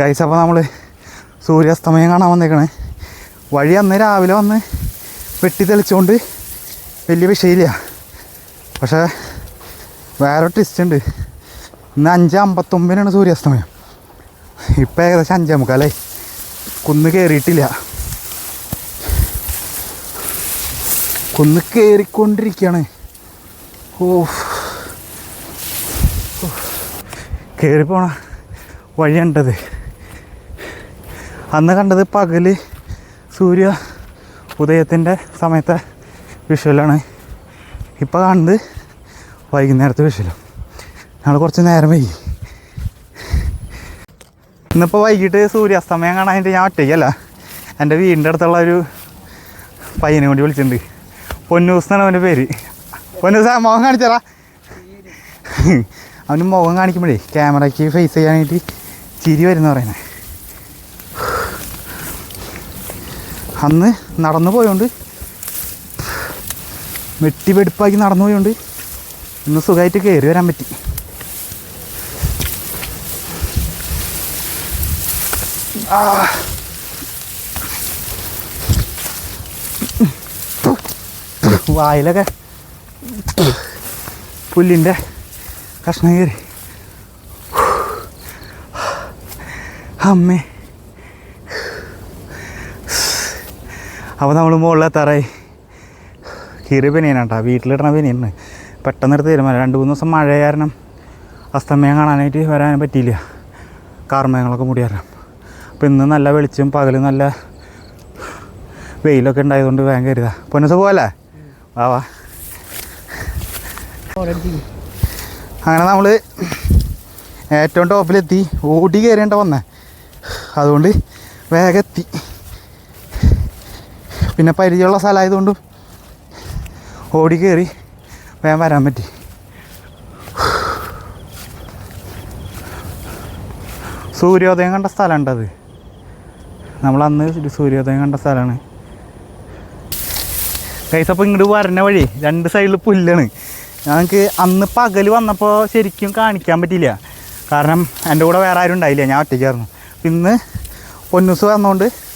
Guys അപ്പോൾ നമ്മൾ സൂര്യാസ്തമയം കാണാൻ വന്നേക്കണേ. വഴി അന്ന് രാവിലെ വന്ന് വെട്ടി തെളിച്ചുകൊണ്ട് വലിയ വിഷയമില്ല പക്ഷേ വേറെ ട്വിസ്റ്റ് ഉണ്ട്. ഇന്ന് അഞ്ച് അമ്പത്തൊമ്പതിനാണ് സൂര്യാസ്തമയം. ഇപ്പം ഏകദേശം അഞ്ചേ മുക്കാലേ. കുന്ന് കയറിയിട്ടില്ല കുന്ന് കയറിക്കൊണ്ടിരിക്കുകയാണ് ഓ കയറി പോണ അന്ന് കണ്ടത് പകൽ സൂര്യ ഉദയത്തിന്റെ സമയത്തെ വിഷ്വലാണ്. ഇപ്പോൾ കാണുന്നത് വൈകുന്നേരത്തെ വിഷ്വലും. ഞങ്ങൾ കുറച്ച് നേരം വൈകി. ഇന്നിപ്പോൾ വൈകിട്ട് സൂര്യാസ്തമയം കാണാനായിട്ട് ഞാൻ ഒറ്റയ്ക്കല്ല. എന്റെ വീടിന്റെ അടുത്തുള്ള ഒരു പയ്യനെ കൂടി വിളിച്ചിട്ടുണ്ട്. പൊന്നൂസ് എന്നാണ് അവന്റെ പേര്. പൊന്നൂസ് മുഖം കാണിച്ചാലാ അവന് മുഖം കാണിക്കുമ്പോഴേ ക്യാമറയ്ക്ക് ഫേസ് ചെയ്യാനായിട്ട് ചിരി വരുന്ന പറയുന്നത്. അന്ന് നടന്നു പോയോണ്ട്. വെട്ടി വെടുപ്പാക്കി നടന്നു പോയോണ്ട് ഇന്ന് സുഖമായിട്ട് കയറി വരാൻ പറ്റി. വായിലൊക്കെ പുല്ലിന്റെ കഷ്ണം കയറി അമ്മേ. അപ്പോൾ നമ്മൾ മുകളിലെ കീറിയ ബനിയനാണ് കേട്ടോ. വീട്ടിലിടണ ബനിയനാണ് പെട്ടെന്ന് എടുത്ത് തരുമാനം. രണ്ട് മൂന്ന് ദിവസം മഴ കാരണം അസ്തമയം കാണാനായിട്ട് വരാനും പറ്റിയില്ല. കാർമയങ്ങളൊക്കെ മൂടി കാരണം അപ്പോൾ ഇന്ന് നല്ല വെളിച്ചം പകൽ നല്ല വെയിലൊക്കെ ഉണ്ടായതുകൊണ്ട് വേഗം കരുതാ. പൊന്നസ പോവല്ലേ വാ വാ. അങ്ങനെ നമ്മൾ ഏറ്റവും ടോപ്പിലെത്തി. ഓടി കയറേണ്ട വന്നേ. അതുകൊണ്ട് വേഗം എത്തി. പിന്നെ പരിചയമുള്ള സ്ഥലമായതുകൊണ്ടും ഓടി കയറി വേഗം വരാൻ പറ്റി. സൂര്യോദയം കണ്ട സ്ഥലമുണ്ടത്. ഒരു സൂര്യോദയം കണ്ട സ്ഥലമാണ്. കൈസ് അപ്പോൾ ഇങ്ങോട്ട് വരണ വഴി രണ്ട് സൈഡിൽ പുല്ലാണ്. ഞങ്ങൾക്ക് അന്ന് പകൽ വന്നപ്പോൾ ശരിക്കും കാണിക്കാൻ പറ്റിയില്ല. കാരണം എന്റെ കൂടെ വേറെ ആരും ഉണ്ടായില്ല ഞാൻ ഒറ്റയ്ക്കായിരുന്നു. ഇന്ന് പൊന്നൂസ് വന്നുകൊണ്ട്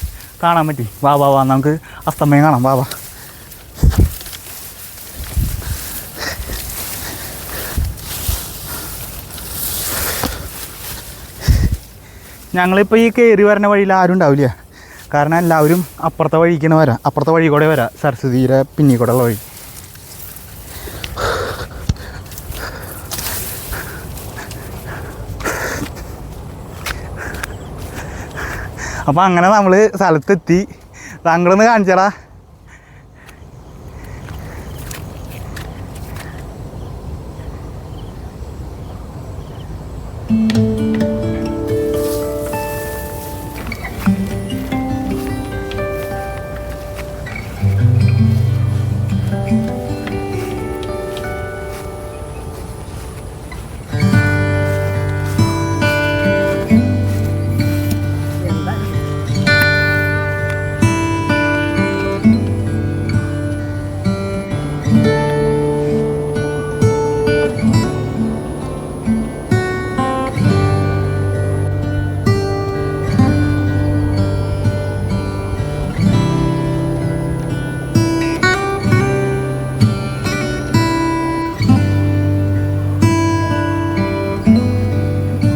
കാണാൻ പറ്റി. വാ വാ വാ നമുക്ക് അസ്തമയം കാണാം. വാ വാ. ഞങ്ങളിപ്പോൾ ഈ കയറി വരുന്ന വഴിയിൽ ആരും ഉണ്ടാവില്ല. കാരണം എല്ലാവരും അപ്പുറത്തെ വഴിക്കാണ് വരാം. അപ്പുറത്തെ വഴി കൂടെ വരാം. സരസ്വതിയുടെ പിന്നി കൂടെ ഉള്ള വഴി. അപ്പം അങ്ങനെ നമ്മൾ സ്ഥലത്തെത്തി. താങ്കളൊന്ന് കാണിച്ചടാ.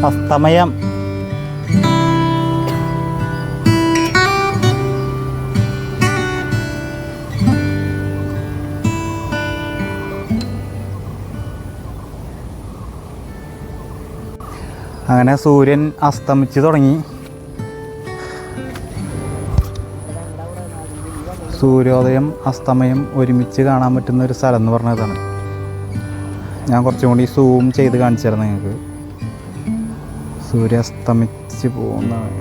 അസ്തമയം അങ്ങനെ സൂര്യൻ അസ്തമിച്ച് തുടങ്ങി. സൂര്യോദയം അസ്തമയം ഒരുമിച്ച് കാണാൻ പറ്റുന്ന ഒരു സ്ഥലം എന്ന് പറഞ്ഞതാണ്. ഞാൻ കുറച്ചും കൂടി സൂം ചെയ്ത് കാണിച്ചു തരാം നിങ്ങൾക്ക്. സൂര്യാസ്തമിച്ച് പോകുന്നതാണ്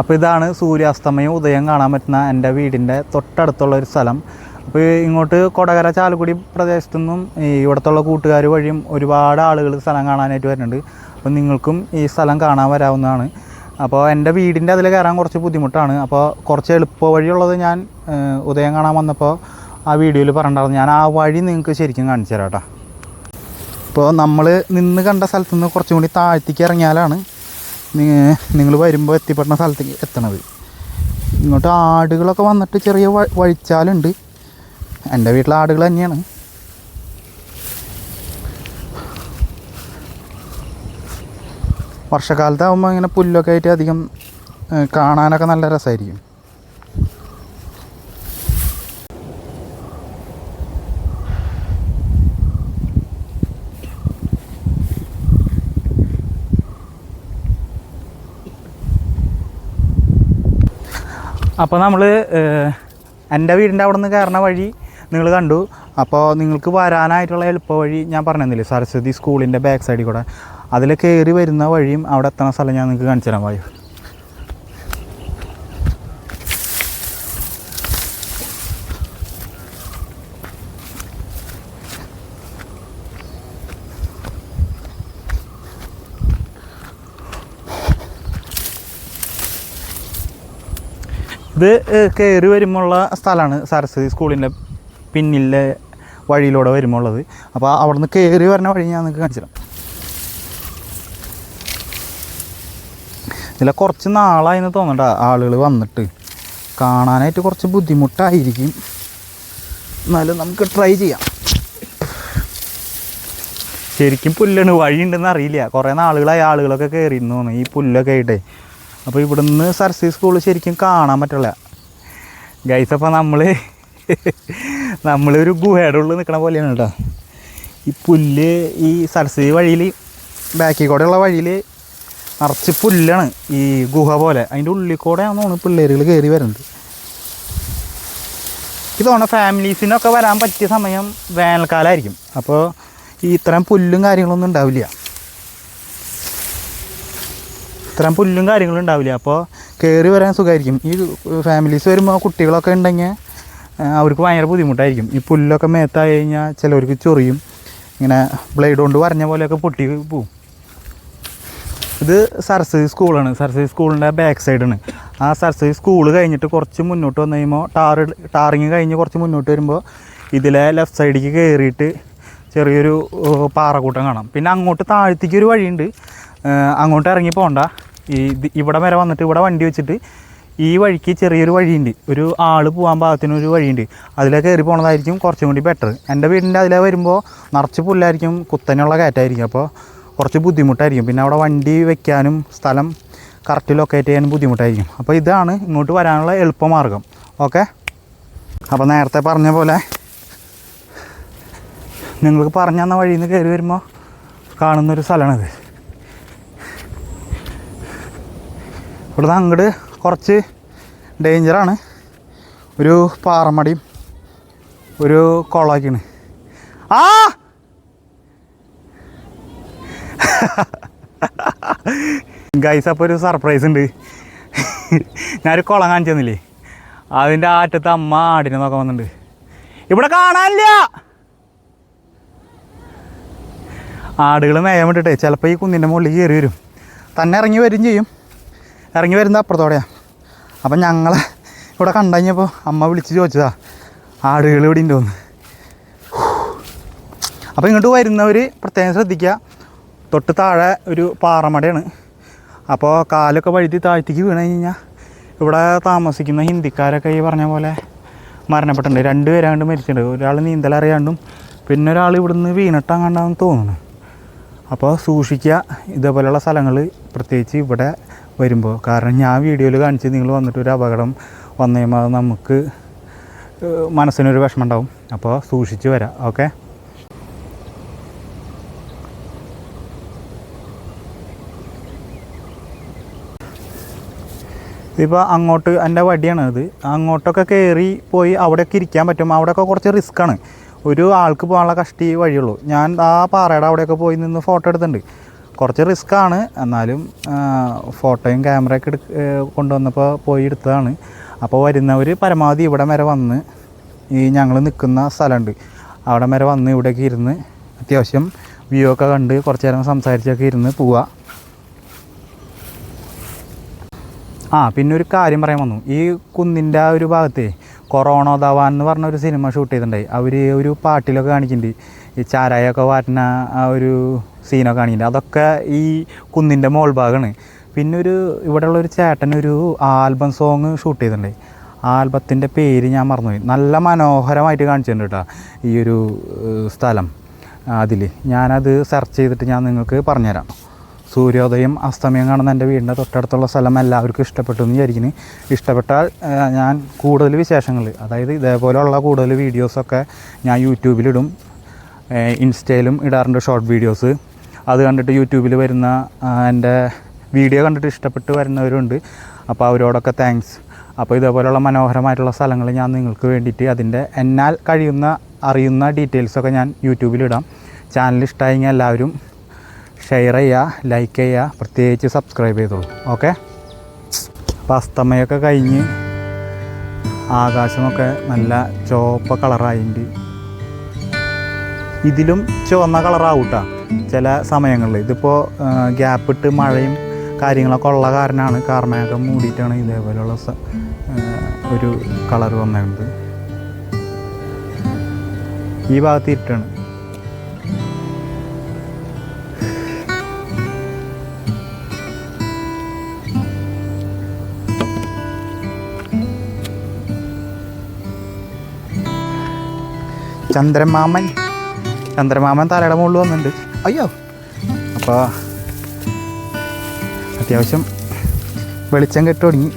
അപ്പോൾ ഇതാണ് സൂര്യാസ്തമയം. ഉദയം കാണാൻ പറ്റുന്ന എന്റെ വീടിന്റെ തൊട്ടടുത്തുള്ള ഒരു സ്ഥലം. അപ്പോൾ ഇങ്ങോട്ട് കൊടകര ചാലക്കുടി പ്രദേശത്തു നിന്നും ഇവിടുത്തുള്ള കൂട്ടുകാർ വഴിയും ഒരുപാട് ആളുകൾ സ്ഥലം കാണാനായിട്ട് വരുന്നുണ്ട്. അപ്പോൾ നിങ്ങൾക്കും ഈ സ്ഥലം കാണാൻ വരാവുന്നതാണ്. അപ്പോൾ എന്റെ വീടിന്റെ അതിൽ കയറാൻ കുറച്ച് ബുദ്ധിമുട്ടാണ്. അപ്പോൾ കുറച്ച് എളുപ്പ വഴിയുള്ളത് ഞാൻ ഉദയം കാണാൻ വന്നപ്പോൾ ആ വീഡിയോയിൽ പറഞ്ഞിട്ടുണ്ടായിരുന്നു. ഞാൻ ആ വഴി നിങ്ങൾക്ക് ശരിക്കും കാണിച്ചു തരാം കേട്ടോ. ഇപ്പോൾ നമ്മൾ നിന്ന് കണ്ട സ്ഥലത്ത് നിന്ന് കുറച്ചും കൂടി താഴ്ത്തിക്ക് ഇറങ്ങിയാലാണ് നിങ്ങൾ വരുമ്പോൾ എത്തിപ്പെടുന്ന സ്ഥലത്തേക്ക് എത്തണത്. ഇങ്ങോട്ട് ആടുകളൊക്കെ വന്നിട്ട് ചെറിയ വഴിച്ചാലുണ്ട്. എന്റെ വീട്ടിലെ ആടുകൾ തന്നെയാണ്. വർഷക്കാലത്താകുമ്പോൾ ഇങ്ങനെ പുല്ലൊക്കെ ആയിട്ട് അധികം കാണാനൊക്കെ നല്ല രസമായിരിക്കും അപ്പോൾ നമ്മൾ എന്റെ വീടിന്റെ അവിടെ നിന്ന് കയറുന്ന വഴി നിങ്ങൾ കണ്ടു. അപ്പോൾ നിങ്ങൾക്ക് വരാനായിട്ടുള്ള എളുപ്പ വഴി ഞാൻ പറഞ്ഞു തന്നില്ലേ സരസ്വതി സ്കൂളിന്റെ ബാക്ക് സൈഡിൽ കൂടെ. അതിൽ കയറി വരുന്ന വഴിയും അവിടെ എത്തണ സ്ഥലം ഞാൻ നിങ്ങൾക്ക് കാണിച്ചു തരാൻ വായു. ഇത് കയറി വരുമ്പോഴുള്ള സ്ഥലമാണ് സരസ്വതി സ്കൂളിന്റെ പിന്നിലെ വഴിയിലൂടെ വരുമ്പോൾ ഉള്ളത് അപ്പോൾ അവിടെ നിന്ന് കയറി വരുന്ന വഴി ഞാൻ നിങ്ങൾക്ക് കാണിച്ചു തരാം. ഇതിൽ കുറച്ച് നാളായെന്ന് തോന്നണ്ട ആളുകൾ വന്നിട്ട്. കാണാനായിട്ട് കുറച്ച് ബുദ്ധിമുട്ടായിരിക്കും. എന്നാലും നമുക്ക് ട്രൈ ചെയ്യാം. ശരിക്കും പുല്ലാണ് വഴിയുണ്ടെന്ന് അറിയില്ല. കുറേ നാളുകളായി ആളുകളൊക്കെ കയറിയിരുന്നു തോന്നുന്നു. ഈ പുല്ലൊക്കെ ആയിട്ടേ. അപ്പോൾ ഇവിടുന്ന് സർസി സ്കൂൾ ശരിക്കും കാണാൻ പറ്റില്ല. ഗൈസ് അപ്പോൾ നമ്മൾ നമ്മളൊരു ഗുഹയുടെ ഉള്ളിൽ നിൽക്കണ പോലെയാണ് കേട്ടോ. ഈ പുല്ല് ഈ സർസി വഴിയിൽ ബാക്കിൽ കൂടെയുള്ള വഴിയിൽ നിറച്ച് പുല്ലാണ് ഈ ഗുഹ പോലെ. അതിന്റെ ഉള്ളിൽ കൂടെയാണെന്ന് തോന്നുന്നു പിള്ളേരുകൾ കയറി വരുന്നത്. തോന്നുന്നു ഫാമിലീസിനൊക്കെ വരാൻ പറ്റിയ സമയം വേനൽക്കാലമായിരിക്കും അപ്പോൾ ഈ ഇത്തരം പുല്ലും കാര്യങ്ങളൊന്നും ഉണ്ടാവില്ല. ഇത്തരം പുല്ലും കാര്യങ്ങളും ഉണ്ടാവില്ല. അപ്പോൾ കയറി വരാൻ സുഖമായിരിക്കും. ഈ ഫാമിലീസ് വരുമ്പോൾ കുട്ടികളൊക്കെ ഉണ്ടെങ്കിൽ അവർക്ക് ഭയങ്കര ബുദ്ധിമുട്ടായിരിക്കും. ഈ പുല്ലൊക്കെ മേത്തായി കഴിഞ്ഞാൽ ചിലവർക്ക് ചൊറിയും. ഇങ്ങനെ ബ്ലേഡ് കൊണ്ട് വരഞ്ഞ പോലെയൊക്കെ പൊട്ടി പോവും. ഇത് സരസ്വതി സ്കൂളാണ്. സരസ്വതി സ്കൂളിന്റെ ബാക്ക് സൈഡാണ് ആ സരസ്വതി സ്കൂൾ കഴിഞ്ഞിട്ട് കുറച്ച് മുന്നോട്ട് വന്നു കഴിയുമ്പോൾ ടാർ ടാറിങ് കഴിഞ്ഞ് കുറച്ച് മുന്നോട്ട് വരുമ്പോൾ ഇതിലെ ലെഫ്റ്റ് സൈഡിലേക്ക് കയറിയിട്ട് ചെറിയൊരു പാറക്കൂട്ടം കാണാം. പിന്നെ അങ്ങോട്ട് താഴത്തേക്ക് ഒരു വഴിയുണ്ട്. അങ്ങോട്ട് ഇറങ്ങി പോകണ്ട ഈ ഇവിടെ വരെ വന്നിട്ട് ഇവിടെ വണ്ടി വെച്ചിട്ട് ഈ വഴിക്ക് ചെറിയൊരു വഴിയുണ്ട്. ഒരു ആൾ പോകാൻ പാകത്തിനൊരു വഴിയുണ്ട്. അതിലെ കയറി പോണതായിരിക്കും കുറച്ചും കൂടി ബെറ്റർ എന്റെ വീടിന്റെ അതിലെ വരുമ്പോൾ നിറച്ച് പുല്ലായിരിക്കും കുത്തനെയുള്ള കയറ്റായിരിക്കും അപ്പോൾ കുറച്ച് ബുദ്ധിമുട്ടായിരിക്കും. പിന്നെ അവിടെ വണ്ടി വെക്കാനും സ്ഥലം കറക്റ്റ് ലൊക്കേറ്റ് ചെയ്യാനും ബുദ്ധിമുട്ടായിരിക്കും. അപ്പോൾ ഇതാണ് ഇങ്ങോട്ട് വരാനുള്ള എളുപ്പമാർഗം. ഓക്കെ അപ്പോൾ നേരത്തെ പറഞ്ഞ പോലെ നിങ്ങൾക്ക് പറഞ്ഞു തന്ന വഴിയിൽ നിന്ന് കയറി വരുമ്പോൾ കാണുന്നൊരു സ്ഥലമാണിത് ഇവിടുന്ന് അങ്ങോട്ട് കുറച്ച് ഡേഞ്ചറാണ് ഒരു പാറമടിയും ഒരു കുളമൊക്കെയാണ്. ആ! ഗൈസ് അപ്പോൾ ഒരു സർപ്രൈസ് ഉണ്ട്. ഞാനൊരു കുളം കാണിച്ചു തന്നില്ലേ അതിന്റെ ആറ്റത്ത് അമ്മ ആടിനെ നോക്കാൻ വന്നിട്ടുണ്ട്. ഇവിടെ കാണാനില്ല! ആടുകൾ മേയാൻ വേണ്ടിയിട്ടേ ചിലപ്പോൾ ഈ കുന്നിന്റെ മുകളിൽ കയറി വരും. തന്നെ ഇറങ്ങി വരും ചെയ്യും. ഇറങ്ങി വരുന്ന അപ്പുറത്തോടെയാണ് അപ്പം ഞങ്ങൾ ഇവിടെ കണ്ടു കഴിഞ്ഞപ്പോൾ അമ്മ വിളിച്ച് ചോദിച്ചതാ ആടുകൾ ഇവിടെ ഉണ്ടോന്ന്? അപ്പോൾ ഇങ്ങോട്ട് വരുന്നവർ പ്രത്യേകം ശ്രദ്ധിക്കുക. തൊട്ട് താഴെ ഒരു പാറമടയാണ്. അപ്പോൾ കാലൊക്കെ വഴുതി താഴ്ത്തിക്ക് വീണ് കഴിഞ്ഞാൽ ഇവിടെ താമസിക്കുന്ന ഹിന്ദിക്കാരൊക്കെ ഈ പറഞ്ഞ പോലെ മരണപ്പെട്ടിട്ടുണ്ട്. രണ്ട് പേരാണ്ട് മരിച്ചിട്ടുണ്ട്. ഒരാൾ നീന്തലറിയാണ്ടും പിന്നെ ഒരാൾ ഇവിടുന്ന് വീണിട്ടങ്ങാണ്ടാന്ന് തോന്നുന്നു. അപ്പോൾ സൂക്ഷിക്കുക. ഇതേപോലെയുള്ള സ്ഥലങ്ങൾ പ്രത്യേകിച്ച് ഇവിടെ വരുമ്പോൾ. കാരണം ഞാൻ വീഡിയോയിൽ കാണിച്ച് നിങ്ങൾ വന്നിട്ട് ഒരു അപകടം വന്നു കഴിയുമ്പോൾ നമുക്ക് മനസ്സിനൊരു വിഷമം ഉണ്ടാവും. അപ്പോൾ സൂക്ഷിച്ച് വരാം. ഓക്കെ? ഇപ്പോൾ അങ്ങോട്ട് എന്റെ വടിയാണ് അത് അങ്ങോട്ടൊക്കെ കയറി പോയി അവിടെയൊക്കെ ഇരിക്കാൻ പറ്റും. അവിടെയൊക്കെ കുറച്ച് റിസ്ക് ആണ്. ഒരു ആൾക്ക് പോകാനുള്ള കഷ്ടി വഴിയുള്ളൂ. ഞാൻ ആ പാറയുടെ അവിടെയൊക്കെ പോയി നിന്ന് ഫോട്ടോ എടുത്തിട്ടുണ്ട്. കുറച്ച് റിസ്ക് ആണ്. എന്നാലും ഫോട്ടോയും ക്യാമറയൊക്കെ എടു കൊണ്ടുവന്നപ്പോൾ പോയി എടുത്തതാണ്. അപ്പോൾ വരുന്നവർ പരമാവധി ഇവിടെ വരെ വന്ന് ഈ ഞങ്ങൾ നിൽക്കുന്ന സ്ഥലമുണ്ട്. അവിടെ വരെ വന്ന് ഇവിടെയൊക്കെ ഇരുന്ന് അത്യാവശ്യം വ്യൂ ഒക്കെ കണ്ട് കുറച്ച് നേരം സംസാരിച്ചൊക്കെ ഇരുന്ന് പോവുക ആ പിന്നെ ഒരു കാര്യം പറയാൻ വന്നു. ഈ കുന്നിന്റെ ആ ഒരു ഭാഗത്തെ കൊറോണ ധവാൻ എന്ന് പറഞ്ഞ ഒരു സിനിമ ഷൂട്ട് ചെയ്തിട്ടുണ്ടായി. അവർ ഒരു പാട്ടിലൊക്കെ കാണിക്കുന്നുണ്ട്. ഈ ചാരായൊക്കെ വാറ്റുന്ന ആ ഒരു സീനൊക്കെ കാണിക്കുന്നുണ്ട്. അതൊക്കെ ഈ കുന്നിന്റെ മോൾ ഭാഗമാണ് പിന്നെ ഒരു ഇവിടെയുള്ള ഒരു ചേട്ടനൊരു ആൽബം സോങ് ഷൂട്ട് ചെയ്തിട്ടുണ്ടായി. ആൽബത്തിന്റെ പേര് ഞാൻ മറന്നുപോയി. നല്ല മനോഹരമായിട്ട് കാണിച്ചിട്ടുണ്ട് കേട്ടോ ഈ ഒരു സ്ഥലം. അതിൽ ഞാനത് സെർച്ച് ചെയ്തിട്ട് ഞാൻ നിങ്ങൾക്ക് പറഞ്ഞുതരാം. സൂര്യോദയം അസ്തമയം കാണുന്ന എന്റെ വീടിന്റെ തൊട്ടടുത്തുള്ള സ്ഥലം എല്ലാവർക്കും ഇഷ്ടപ്പെട്ടു എന്ന് വിചാരിക്കുന്നു. ഇഷ്ടപ്പെട്ടാൽ ഞാൻ കൂടുതൽ വിശേഷങ്ങൾ അതായത് ഇതേപോലെയുള്ള കൂടുതൽ വീഡിയോസൊക്കെ ഞാൻ യൂട്യൂബിലിടും ഇൻസ്റ്റയിലും ഇടാറുണ്ട് ഷോർട്ട് വീഡിയോസ് അത് കണ്ടിട്ട് യൂട്യൂബിൽ വരുന്ന എന്റെ വീഡിയോ കണ്ടിട്ട് ഇഷ്ടപ്പെട്ട് വരുന്നവരുണ്ട്. അപ്പോൾ അവരോടൊക്കെ താങ്ക്സ് അപ്പോൾ ഇതേപോലെയുള്ള മനോഹരമായിട്ടുള്ള സ്ഥലങ്ങൾ ഞാൻ നിങ്ങൾക്ക് വേണ്ടിയിട്ട് അതിന്റെ എന്നാൽ കഴിയുന്ന അറിയുന്ന ഡീറ്റെയിൽസൊക്കെ ഞാൻ യൂട്യൂബിലിടാം ചാനൽ ഇഷ്ടമായെങ്കിൽ എല്ലാവരും ഷെയർ ചെയ്യുക ലൈക്ക് ചെയ്യുക പ്രത്യേകിച്ച് സബ്സ്ക്രൈബ് ചെയ്തോളൂ. ഓക്കെ അപ്പോൾ അസ്തമയൊക്കെ കഴിഞ്ഞ് ആകാശമൊക്കെ നല്ല ചുവപ്പ കളറായിട്ടുണ്ട് ഇതിലും ചുവന്ന കളറാവൂട്ടാ ചില സമയങ്ങളിൽ. ഇതിപ്പോൾ ഗ്യാപ്പിട്ട് മഴയും കാര്യങ്ങളൊക്കെ ഉള്ള കാരണമാണ് കാർമേഘം മൂടിയിട്ടാണ് ഇതേപോലെയുള്ള ഒരു കളർ വന്നിട്ടുണ്ട് ഈ ഭാഗത്ത് ഇരുട്ടാണ്. ചന്ദ്രമാമൻ. ചന്ദ്രമാമൻ തലയുടെ മുകളിൽ വന്നിട്ടുണ്ട്. അയ്യോ. അപ്പോൾ അത്യാവശ്യം വെളിച്ചം കെട്ടു തുടങ്ങി